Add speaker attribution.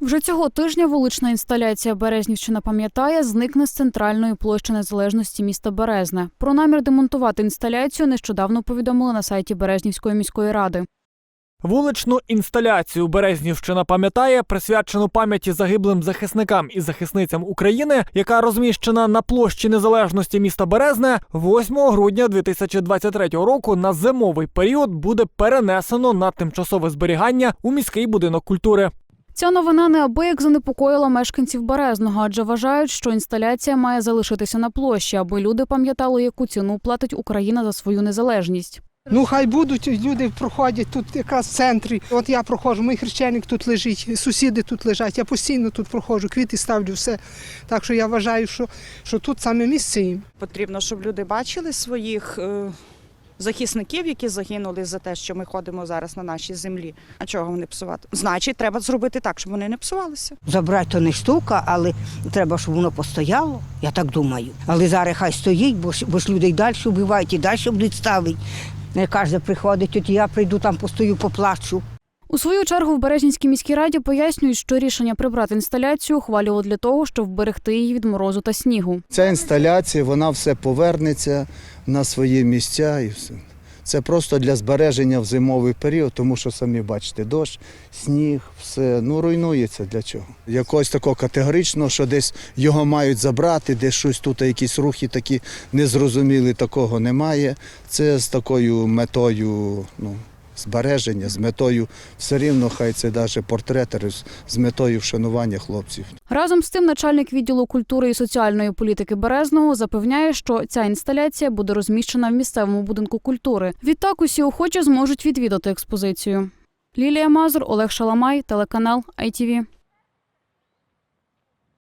Speaker 1: Вже цього тижня вулична інсталяція Березнівщина пам'ятає зникне з центральної площі незалежності міста Березне. Про намір демонтувати інсталяцію нещодавно повідомили на сайті Березнівської міської ради.
Speaker 2: Вуличну інсталяцію Березнівщина пам'ятає, присвячену пам'яті загиблим захисникам і захисницям України, яка розміщена на площі незалежності міста Березне, 8 грудня 2023 року на зимовий період буде перенесено на тимчасове зберігання у міський будинок культури.
Speaker 1: Ця новина неабияк занепокоїла мешканців Березного, адже вважають, що інсталяція має залишитися на площі, аби люди пам'ятали, яку ціну платить Україна за свою незалежність.
Speaker 3: Ну, хай будуть люди проходять тут якраз в центрі. От я проходжу, мій хрещеник тут лежить, сусіди тут лежать. Я постійно тут проходжу, квіти ставлю, все. Так що я вважаю, що, що тут саме місце їм.
Speaker 4: Потрібно, щоб люди бачили своїх е, захисників, які загинули за те, що ми ходимо зараз на нашій землі. А чого вони псувати? Значить, треба зробити так, щоб вони не псувалися.
Speaker 5: Забрати то не штука, але треба, щоб воно постояло, я так думаю. Але зараз хай стоїть, бо ж, бо ж люди й далі вбивають, і далі будуть ставити. Не каже, приходить, от я прийду там постою, поплачу.
Speaker 1: У свою чергу в Березнівській міській раді пояснюють, що рішення прибрати інсталяцію ухвалювали для того, щоб вберегти її від морозу та снігу.
Speaker 6: Ця інсталяція, вона все повернеться на свої місця і все. Це просто для збереження в зимовий період, тому що самі бачите, дощ, сніг, все ну руйнується для чого. Якогось такого категоричного, що десь його мають забрати, десь щось тут, якісь рухи такі незрозумілі, такого немає. Це з такою метою, ну. Збереження з метою все рівно, хай це навіть портрети з метою вшанування хлопців.
Speaker 1: Разом з тим, начальник відділу культури і соціальної політики Березного запевняє, що ця інсталяція буде розміщена в місцевому будинку культури. Відтак усі охочі зможуть відвідати експозицію. Лілія Мазур, Олег Шаламай, телеканал ITV.